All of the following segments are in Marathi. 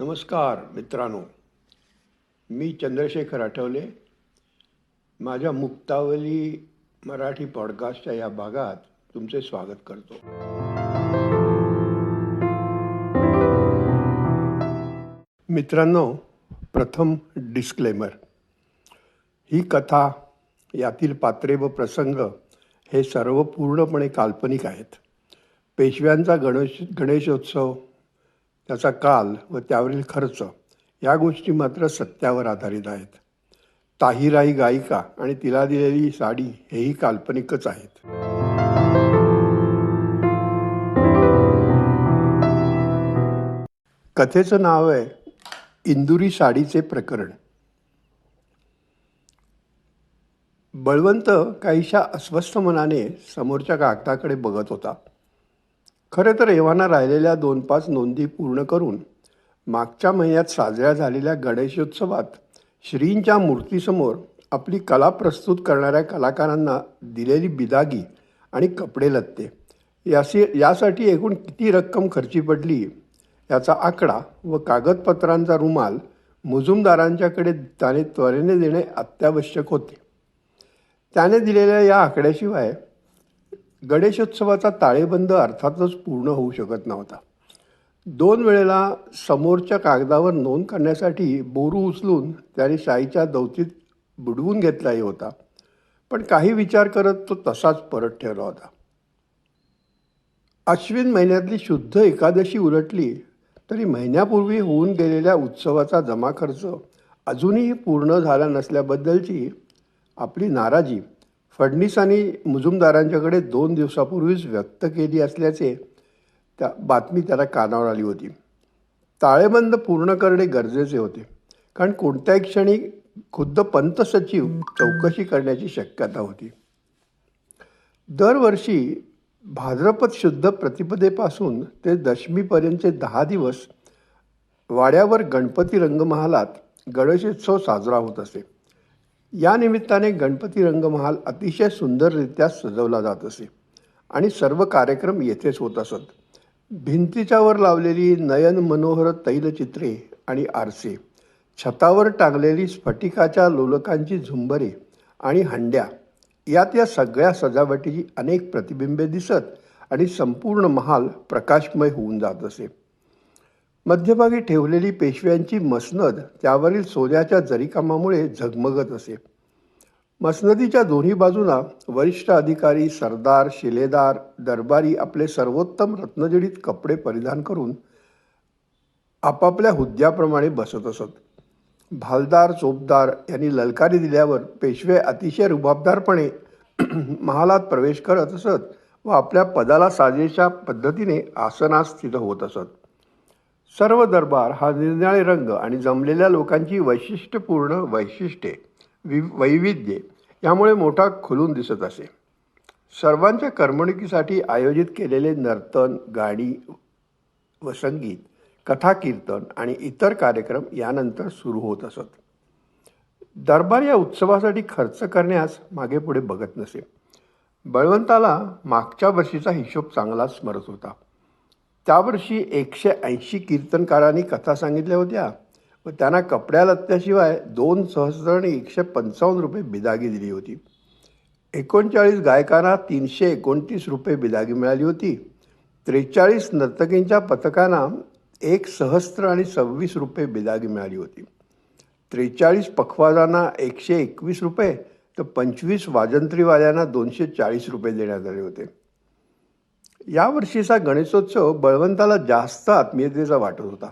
नमस्कार मित्रांनो. मी चंद्रशेखर आठवले. माझ्या मुक्तावली मराठी पॉडकास्टच्या या भागात तुमचे स्वागत करतो. मित्रांनो प्रथम डिस्क्लेमर ही कथा यातील पात्रे व प्रसंग हे सर्व पूर्णपणे काल्पनिक आहेत. पेशव्यांचा गणेश गणेशोत्सव त्याचा काल व त्यावरील खर्च या गोष्टी मात्र सत्यावर आधारित आहेत. ताहिरा ही गायिका आणि तिला दिलेली साडी हेही काल्पनिकच आहेत. कथेचं नाव आहे इंदुरी साडीचे प्रकरण. बळवंत काहीशा अस्वस्थ मनाने समोरच्या कागदाकडे बघत होता. खरं तर एव्हाना राहिलेल्या दोन पाच नोंदी पूर्ण करून मागच्या महिन्यात साजऱ्या झालेल्या गणेशोत्सवात श्रींच्या मूर्तीसमोर आपली कला प्रस्तुत करणाऱ्या कलाकारांना दिलेली बिदागी आणि कपडे लत्ते. यासी यासाठी एकूण किती रक्कम खर्ची पडली याचा आकडा व कागदपत्रांचा रुमाल मुजुमदारांच्याकडे त्याने त्वरेने देणे अत्यावश्यक होते. त्याने दिलेल्या या आकड्याशिवाय गणेशोत्सवाचा ताळेबंद अर्थातच पूर्ण होऊ शकत नव्हता. दोन वेळेला समोरच्या कागदावर नोंद करण्यासाठी बोरू उचलून त्याने शाईच्या दौतीत बुडवून घेतलाही होता. पण काही विचार करत तो तसाच परत ठेवला होता. अश्विन महिन्यातली शुद्ध एकादशी उलटली तरी महिन्यापूर्वी होऊन गेलेल्या उत्सवाचा जमा खर्च अजूनही पूर्ण झाला नसल्याबद्दलची आपली नाराजी फडणीसांनी मुजुमदारांच्याकडे दोन दिवसापूर्वीच व्यक्त केली असल्याचे त्या बातमी त्याला कानावर आली होती. ताळेबंद पूर्ण करणे गरजेचे होते कारण कोणत्याही क्षणी खुद्द पंत सचिव चौकशी करण्याची शक्यता होती. दरवर्षी भाद्रपद शुद्ध प्रतिपदेपासून ते दशमीपर्यंतचे दहा दिवस वाड्यावर गणपती रंगमहालात गणेशोत्सव साजरा होत असे. या निमित्ताने गणपती रंगमहाल अतिशय सुंदररित्या सजवला जात असे. आणि सर्व कार्यक्रम येथेच होत असत. भिंतीच्यावर लावलेली नयन मनोहर तैलचित्रे आणि आरसे छतावर टांगलेली स्फटिकाच्या लोलकांची झुंबरे आणि हंड्या यात या सगळ्या सजावटीची अनेक प्रतिबिंबे दिसत आणि संपूर्ण महाल प्रकाशमय होऊन जात असे. मध्यभागी ठेवलेली पेशव्यांची मसनद त्यावरील सोन्याच्या जरीकामामुळे झगमगत असे. मसनदीच्या दोन्ही बाजूला वरिष्ठ अधिकारी सरदार शिलेदार दरबारी आपले सर्वोत्तम रत्नजडित कपडे परिधान करून आपापल्या हुद्द्याप्रमाणे बसत असत. भालदार चोपदार यांनी ललकारी दिल्यावर पेशवे अतिशय रुबाबदारपणे महालात प्रवेश करत असत व आपल्या पदाला साजेच्या पद्धतीने आसनास स्थित होत असत. सर्व दरबार हा निरनिळे रंग आणि जमलेल्या लोकांची वैशिष्ट्यपूर्ण वैशिष्ट्ये वि वैविध्ये यामुळे मोठा खुलून दिसत असे. सर्वांच्या करमणुकीसाठी आयोजित केलेले नर्तन गाणी व संगीत कथा कीर्तन आणि इतर कार्यक्रम यानंतर सुरू होत असत. दरबार या उत्सवासाठी खर्च करण्यास मागे पुढे बघत नसे. बळवंताला मागच्या वर्षीचा हिशोब चांगला स्मरत होता. त्यावर्षी एकशे ऐंशी कीर्तनकारांनी कथा सांगितल्या होत्या. व त्यांना कपड्या लत्त्याशिवाय दोन सहस्र आणि एकशे पंचावन्न रुपये बिदागी दिली होती. एकोणचाळीस गायकांना तीनशे एकोणतीस रुपये बिदागी मिळाली होती. त्रेचाळीस नर्तकींच्या पथकांना एक सहस्त्र आणि सव्वीस रुपये बिदागी मिळाली होती. त्रेचाळीस पखवाजांना एकशे एकवीस रुपये तर पंचवीस वाजंत्रीवाल्यांना दोनशे चाळीस रुपये देण्यात आले होते. यावर्षीचा गणेशोत्सव बळवंताला जास्त आत्मीयतेचा वाटत होता.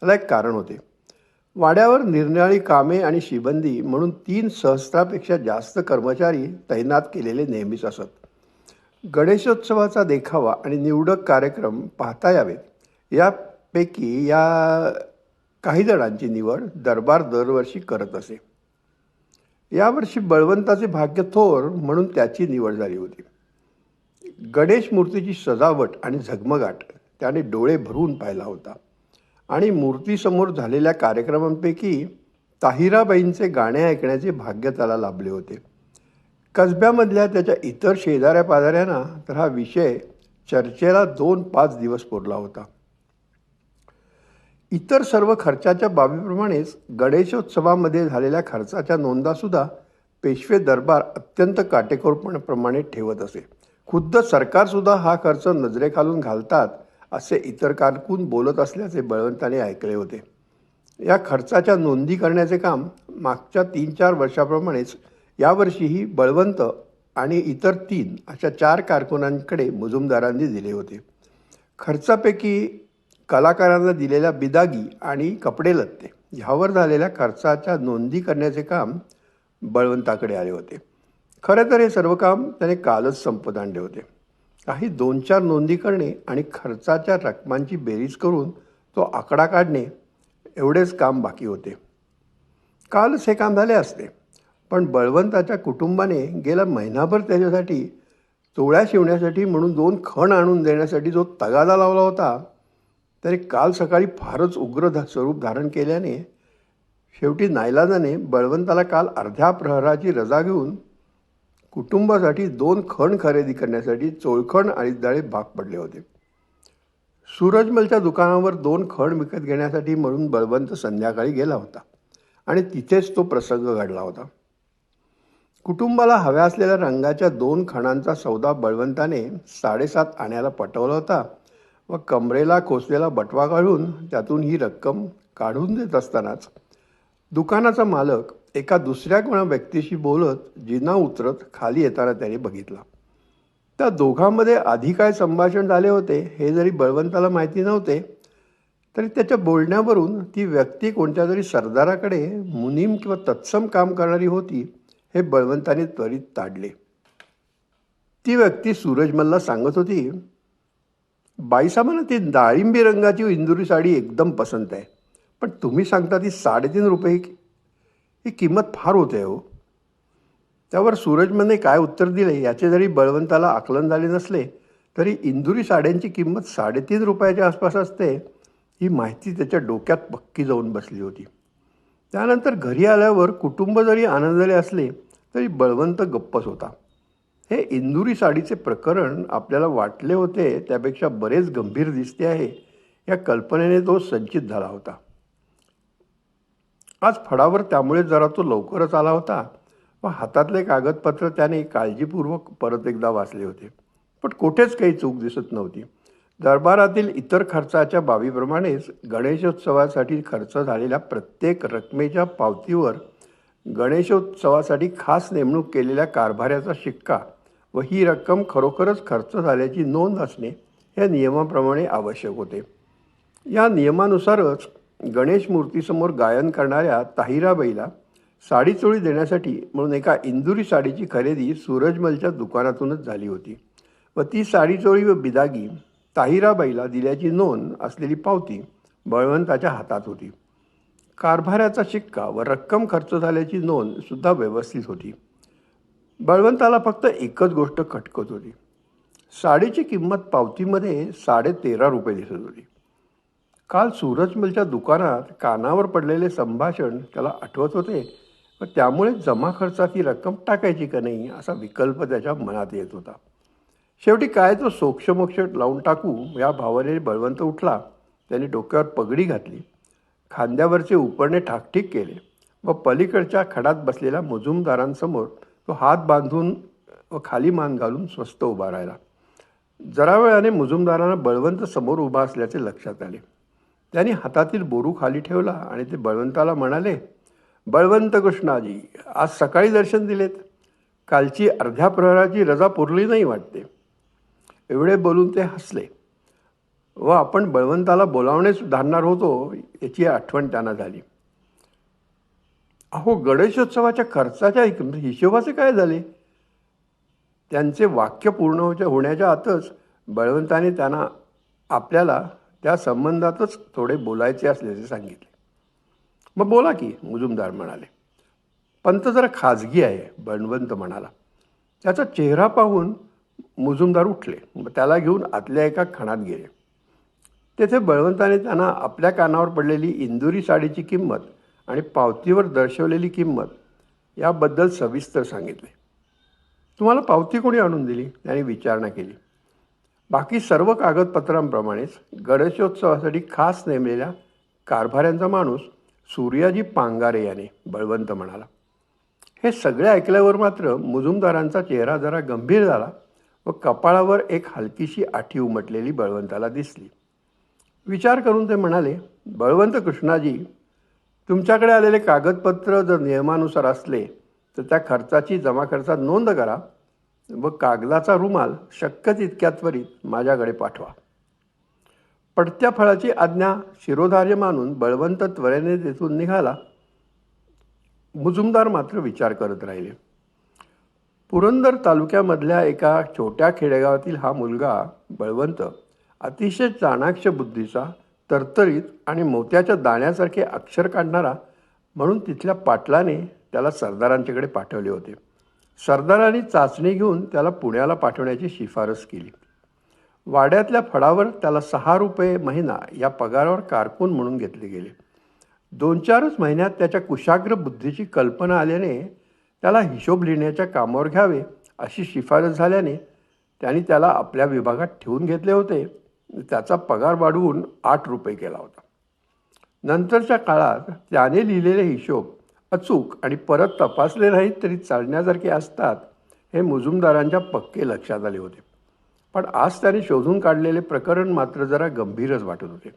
त्याला एक कारण होते. वाड्यावर निरनिराळी कामे आणि शिबंदी म्हणून तीन सहस्त्रापेक्षा जास्त कर्मचारी तैनात केलेले नेहमीच असत. गणेशोत्सवाचा देखावा आणि निवडक कार्यक्रम पाहता यावेत. यापैकी या काही जणांची निवड दरबार दरवर्षी करत असे. यावर्षी बळवंताचे भाग्य थोर म्हणून त्याची निवड झाली होती. गणेश मूर्तीची सजावट आणि झगमगाट त्याने डोळे भरून पाहिला होता. आणि मूर्तीसमोर झालेल्या कार्यक्रमांपैकी ताहिराबाईंचे गाणे ऐकण्याचे भाग्य त्याला लाभले होते. कसब्यामधल्या त्याच्या इतर शेजाऱ्या पाजाऱ्यांना तर हा विषय चर्चेला दोन पाच दिवस पुरला होता. इतर सर्व खर्चाच्या बाबीप्रमाणेच गणेशोत्सवामध्ये झालेल्या खर्चाच्या नोंदासुद्धा पेशवे दरबार अत्यंत काटेकोरपणाप्रमाणे ठेवत असे. खुद्द सरकारसुद्धा हा खर्च नजरेखालून घालतात असे इतर कारकून बोलत असल्याचे बळवंताने ऐकले होते. या खर्चाच्या नोंदी करण्याचे काम मागच्या तीन चार वर्षाप्रमाणेच यावर्षीही बळवंत आणि इतर तीन अशा चार कारकुनांकडे मुजुमदारांनी दिले होते. खर्चापैकी कलाकारांना दिलेल्या बिदागी आणि कपडे लत्ते ह्यावर झालेल्या खर्चाच्या नोंदी करण्याचे काम बळवंताकडे आले होते. खरं तर हे सर्व काम त्याने कालच संपत आणले होते. काही दोन चार नोंदी करणे आणि खर्चाच्या रकमांची बेरीज करून तो आकडा काढणे एवढेच काम बाकी होते. कालच हे काम झाले असते. पण बळवंताच्या कुटुंबाने गेला महिनाभर त्याच्यासाठी चोळ्या शिवण्यासाठी म्हणून दोन खण आणून देण्यासाठी जो तगादा लावला होता त्याने काल सकाळी फारच उग्र स्वरूप धारण केल्याने शेवटी नायलाजाने बळवंताला काल अर्ध्या प्रहराची रजा घेऊन कुटुंबासाठी दोन खण खरेदी करण्यासाठी चोळखण आणि जाळे भाग पडले होते. सूरजमलच्या दुकानावर दोन खण विकत घेण्यासाठी म्हणून बळवंत संध्याकाळी गेला होता आणि तिथेच तो प्रसंग घडला होता. कुटुंबाला हव्या असलेल्या रंगाच्या दोन खणांचा सौदा बळवंताने साडेसात आण्याला पटवला होता व कमरेला खोसलेला बटवा काढून त्यातून ही रक्कम काढून देत असतानाच दुकानाचा मालक एका दुसऱ्या कोणा व्यक्तीशी बोलत जिना उतरत खाली येताना त्याने बघितला. त्या दोघांमध्ये आधी काय संभाषण झाले होते हे जरी बळवंताला माहिती नव्हते तरी त्याच्या बोलण्यावरून ती व्यक्ती कोणत्या तरी सरदाराकडे मुनीम किंवा तत्सम काम करणारी होती हे बळवंताने त्वरित ताडले ती व्यक्ती सूरजमलला सांगत होती बाईसाहेबांना ती डाळिंबी रंगाची इंदुरी साडी एकदम पसंत आहे पण तुम्ही सांगता ती साडेतीन रुपये ही किंमत फार होते हो. त्यावर सूरजमने काय उत्तर दिले याचे जरी बळवंताला आकलन झाले नसले तरी इंदुरी साड्यांची किंमत साडेतीन रुपयाच्या आसपास असते ही माहिती त्याच्या डोक्यात पक्की जाऊन बसली होती. त्यानंतर घरी आल्यावर कुटुंब जरी आनंदले असले तरी बळवंत गप्पच होता. हे इंदुरी साडीचे प्रकरण आपल्याला वाटले होते त्यापेक्षा बरेच गंभीर दिसते आहे या कल्पनेने तो संचित झाला होता. आज फडावर त्यामुळे जरा तो लवकरच आला होता. व हातातले कागदपत्र त्याने काळजीपूर्वक परत एकदा वाचले होते. पण कुठेच काही चूक दिसत नव्हती. दरबारातील इतर खर्चाच्या बाबीप्रमाणेच गणेशोत्सवासाठी खर्च झालेल्या प्रत्येक रकमेच्या पावतीवर गणेशोत्सवासाठी खास नेमणूक केलेल्या कारभाऱ्याचा शिक्का व ही रक्कम खरोखरच खर्च झाल्याची नोंद असणे या नियमाप्रमाणे आवश्यक होते. या नियमानुसारच गणेश मूर्तीसमोर गायन करणाऱ्या ताहिराबाईला साडीचोळी देण्यासाठी म्हणून एका इंदुरी साडीची खरेदी सूरजमलच्या दुकानातूनच झाली होती. व ती साडीचोळी व बिदागी ताहिराबाईला दिल्याची नोंद असलेली पावती बळवंताच्या हातात होती. कारभाऱ्याचा शिक्का व रक्कम खर्च झाल्याची नोंद सुद्धा व्यवस्थित होती. बळवंताला फक्त एकच गोष्ट खटकत होती. साडीची किंमत पावतीमध्ये साडेतेरा रुपये दिसत होती. काल सूरजमलच्या दुकानात कानावर पडलेले संभाषण त्याला आठवत होते. व त्यामुळे जमा खर्चात ही रक्कम टाकायची का नाही असा विकल्प त्याच्या मनात येत होता. शेवटी काय तो सोक्षमोक्ष लावून टाकू या भावनेने बळवंत उठला. त्याने डोक्यावर पगडी घातली. खांद्यावरचे उपरणे ठाकठीक केले व पलीकडच्या खडात बसलेल्या मुजुमदारांसमोर तो हात बांधून व खाली मान घालून स्वस्त उभा राहिला. जरा वेळाने मुजुमदारांना बळवंत समोर उभा असल्याचे लक्षात आले. त्यांनी हातातील बोरू खाली ठेवला आणि ते बळवंताला म्हणाले बळवंत कृष्णाजी आज सकाळी दर्शन दिलेत. कालची अर्ध्या प्रहराची रजा पुरली नाही वाटते. एवढे बोलून ते हसले. व आपण बळवंताला बोलावणेच धाडणार होतो याची आठवण त्यांना झाली. अहो गणेशोत्सवाच्या खर्चाच्या हिशोबाचे काय झाले? त्यांचे वाक्य पूर्ण होच्या होण्याच्या आतच बळवंताने त्यांना आपल्याला त्या संबंधातच थोडे बोलायचे असल्याचे सांगितले. मग बोला की मुजुमदार म्हणाले. पंत जरा खाजगी आहे बणवंत म्हणाला. त्याचा चेहरा पाहून मुजुमदार उठले. मग त्याला घेऊन आतल्या एका खणात गेले. तेथे बळवंताने त्यांना आपल्या कानावर पडलेली इंदुरी साडीची किंमत आणि पावतीवर दर्शवलेली किंमत याबद्दल सविस्तर सांगितले. तुम्हाला पावती कोणी आणून दिली? त्याने विचारणा केली. बाकी सर्व कागदपत्रांप्रमाणेच गणेशोत्सवासाठी खास नेमलेल्या कारभाऱ्यांचा माणूस सूर्याजी पांगारे याने बळवंत म्हणाला. हे सगळे ऐकल्यावर मात्र मुजुमदारांचा चेहरा जरा गंभीर झाला व कपाळावर एक हलकीशी आठी उमटलेली बळवंताला दिसली. विचार करून ते म्हणाले बळवंत कृष्णाजी तुमच्याकडे आलेले कागदपत्र जर नियमानुसार असले तर त्या खर्चाची जमा खर्चात नोंद करा. व कागदाचा रुमाल शक्य तितक्या त्वरित माझ्याकडे पाठवा. पडत्या फळाची आज्ञा शिरोधार्य मानून बळवंत त्वरेने तेथून निघाला. मुजुमदार मात्र विचार करत राहिले. पुरंदर तालुक्यामधल्या एका छोट्या खेडेगावातील हा मुलगा बळवंत अतिशय चाणाक्ष बुद्धीचा तरतरीत आणि मोत्याच्या दाण्यासारखे अक्षर काढणारा म्हणून तिथल्या पाटलाने त्याला सरदारांच्याकडे पाठवले होते. सरदारांनी चाचणी घेऊन त्याला पुण्याला पाठवण्याची शिफारस केली. वाड्यातल्या फळावर त्याला सहा रुपये महिना या पगारावर कारकून म्हणून घेतले गेले. दोन चारच महिन्यात त्याच्या कुशाग्र बुद्धीची कल्पना आल्याने त्याला हिशोब लिहिण्याच्या कामावर घ्यावे अशी शिफारस झाल्याने त्यांनी त्याला आपल्या विभागात ठेवून घेतले होते. त्याचा पगार वाढवून आठ रुपये केला होता. नंतरच्या काळात त्याने लिहिलेले हिशोब अचूक आणि परत तपासले नाहीत तरी चालण्यासारखे असतात हे मुजुमदारांच्या पक्के लक्षात आले होते. पण आज त्याने शोधून काढलेले प्रकरण मात्र जरा गंभीरच वाटत होते.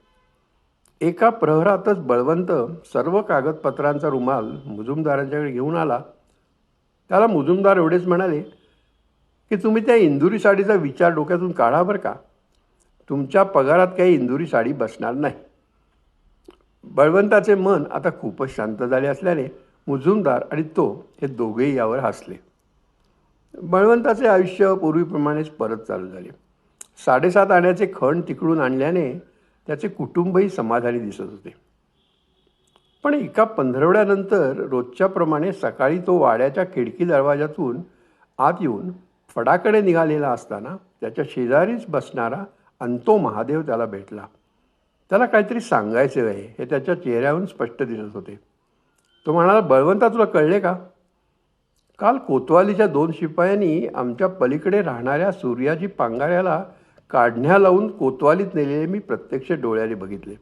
एका प्रहरातच बळवंत सर्व कागदपत्रांचा रुमाल मुजुमदारांच्याकडे घेऊन आला. त्याला मुजुमदार एवढेच म्हणाले की तुम्ही त्या इंदुरी साडीचा विचार डोक्यातून काढा बरं का. तुमच्या पगारात काही इंदुरी साडी बसणार नाही. बळवंताचे मन आता खूपच शांत झाले असल्याने मुजुमदार आणि तो हे दोघेही यावर हसले. बळवंताचे आयुष्य पूर्वीप्रमाणेच परत चालू झाले. साडेसात आण्याचे खण तिकडून आणल्याने त्याचे कुटुंबही समाधानी दिसत होते. पण एका पंधरवड्यानंतर रोजच्याप्रमाणे सकाळी तो वाड्याच्या खिडकी दरवाजातून आत येऊन फडाकडे निघालेला असताना त्याच्या शेजारीच बसणारा अंतो महादेव त्याला भेटला. त्याला काहीतरी सांगायचे आहे. हे त्याच्या चेहऱ्यावरून स्पष्ट दिसत होते. तो म्हणाला बळवंता तुला कळले का? काल कोतवालीच्या दोन शिपायांनी आमच्या पलीकडे राहणाऱ्या सूर्याजी पांगाऱ्याला काढण्या लावून कोतवालीत नेलेले मी प्रत्यक्ष डोळ्याने बघितले.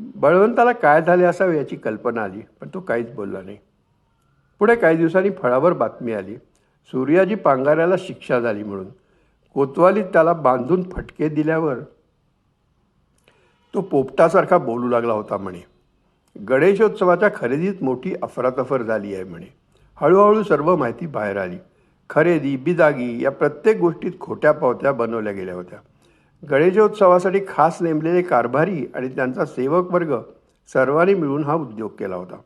बळवंताला काय झाले असावे याची कल्पना आली पण तो काहीच बोलला नाही. पुढे काही दिवसांनी फळावर बातमी आली. सूर्याजी पांगाऱ्याला शिक्षा झाली म्हणून. कोतवालीत त्याला बांधून फटके दिल्यावर तो पोपटासारखा बोलू लागला होता म्हणे. गणेशोत्सवाच्या खरेदीत मोठी अफरातफर झाली आहे म्हणे. हळूहळू सर्व माहिती बाहेर आली. खरेदी बिदागी या प्रत्येक गोष्टीत खोट्या पावत्या बनवल्या गेल्या होत्या. गणेशोत्सवासाठी खास नेमलेले कारभारी आणि त्यांचा सेवक वर्ग सर्वांनी मिळून हा उद्योग केला होता.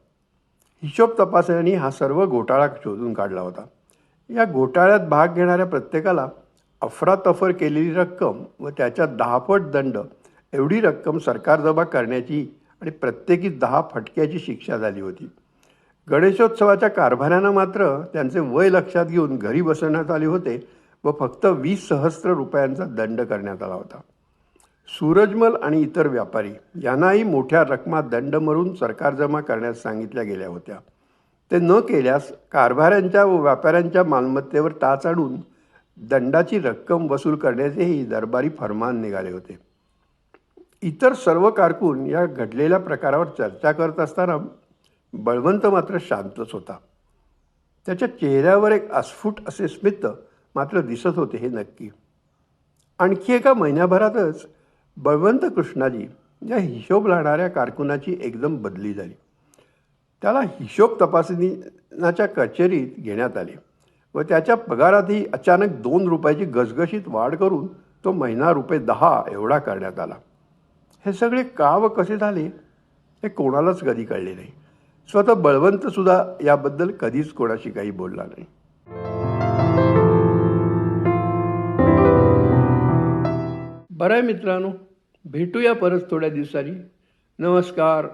हिशोब तपासण्याने हा सर्व घोटाळा शोधून काढला होता. या घोटाळ्यात भाग घेणाऱ्या प्रत्येकाला अफरातफर केलेली रक्कम व त्याच्या दहापट दंड एवढी रक्कम सरकार जमा करण्याची आणि प्रत्येकी दहा फटक्याची शिक्षा झाली होती. गणेशोत्सवाच्या कारभाऱ्यांना मात्र त्यांचे वय लक्षात घेऊन घरी बसवण्यात आले होते व फक्त वीस सहस्र रुपयांचा दंड करण्यात आला होता. सूरजमल आणि इतर व्यापारी यांनाही मोठ्या रकमा दंड मरून सरकार जमा करण्यास सांगितल्या गेल्या होत्या. ते न केल्यास कारभाऱ्यांच्या व व्यापाऱ्यांच्या मालमत्तेवर टाच आणून दंडाची रक्कम वसूल करण्याचेही दरबारी फरमान निघाले होते. इतर सर्व कारकून या घडलेल्या प्रकारावर चर्चा करत असताना बळवंत मात्र शांतच होता. त्याच्या चेहऱ्यावर एक अस्फुट असे स्मित मात्र दिसत होते हे नक्की. आणखी एका महिन्याभरातच बळवंत कृष्णाजी या हिशोब लावणाऱ्या कारकुनाची एकदम बदली झाली. त्याला हिशोब तपासणीच्या कचेरीत घेण्यात आले व त्याच्या पगारातही अचानक दोन रुपयाची गसगशीत वाढ करून तो महिना रुपये दहा एवढा करण्यात आला. हे सगळे काव कसे झाले हे कोणालाच कधी कळले नाही. स्वतः बळवंतसुद्धा याबद्दल कधीच कोणाशी काही बोलला नाही. बरं आहे मित्रांनो भेटूया परत थोड्या दिवसांनी. नमस्कार.